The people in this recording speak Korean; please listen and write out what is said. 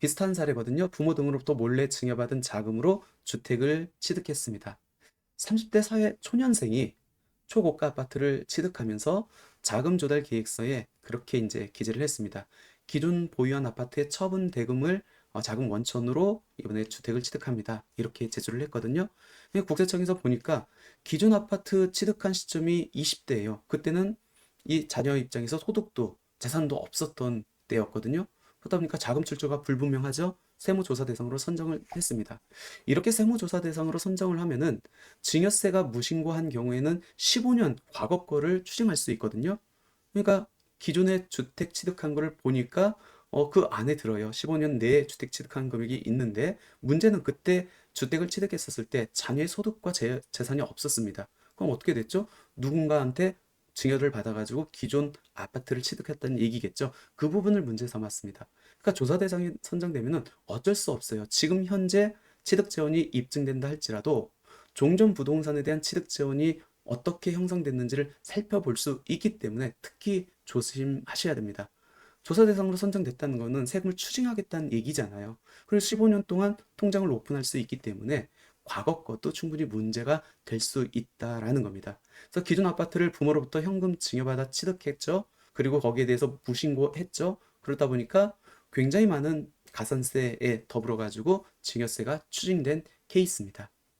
비슷한 사례거든요. 부모 등으로부터 몰래 증여받은 자금으로 주택을 취득했습니다. 30대 사회 초년생이 초고가 아파트를 취득하면서 자금 조달 계획서에 그렇게 이제 기재를 했습니다. 기존 보유한 아파트의 처분 대금을 어, 자금 원천으로 이번에 주택을 취득합니다. 이렇게 제출을 했거든요. 국세청에서 보니까 기존 아파트 취득한 시점이 20대예요. 그때는 이 자녀 입장에서 소득도 재산도 없었던 때였거든요. 그러다 보니까 자금 출처가 불분명하죠. 세무조사 대상으로 선정을 했습니다. 이렇게 세무조사 대상으로 선정을 하면은 증여세가 무신고한 경우에는 15년 과거 거를 추징할 수 있거든요. 그러니까 기존에 주택 취득한 거를 보니까 어, 그 안에 들어요. 15년 내에 주택 취득한 금액이 있는데 문제는 그때 주택을 취득했었을 때 자녀의 소득과 재, 재산이 없었습니다. 그럼 어떻게 됐죠? 누군가한테 증여를 받아가지고 기존 아파트를 취득했다는 얘기겠죠. 그 부분을 문제 삼았습니다. 그러니까 조사 대상이 선정되면은 어쩔 수 없어요. 지금 현재 취득 재원이 입증된다 할지라도 종전 부동산에 대한 취득 재원이 어떻게 형성됐는지를 살펴볼 수 있기 때문에 특히 조심하셔야 됩니다. 조사 대상으로 선정됐다는 것은 세금을 추징하겠다는 얘기잖아요. 그리고 15년 동안 통장을 오픈할 수 있기 때문에 과거 것도 충분히 문제가 될 수 있다라는 겁니다. 그래서 기존 아파트를 부모로부터 현금 증여받아 취득했죠. 그리고 거기에 대해서 무신고했죠. 그러다 보니까 굉장히 많은 가산세에 더불어 가지고 증여세가 추징된 케이스입니다.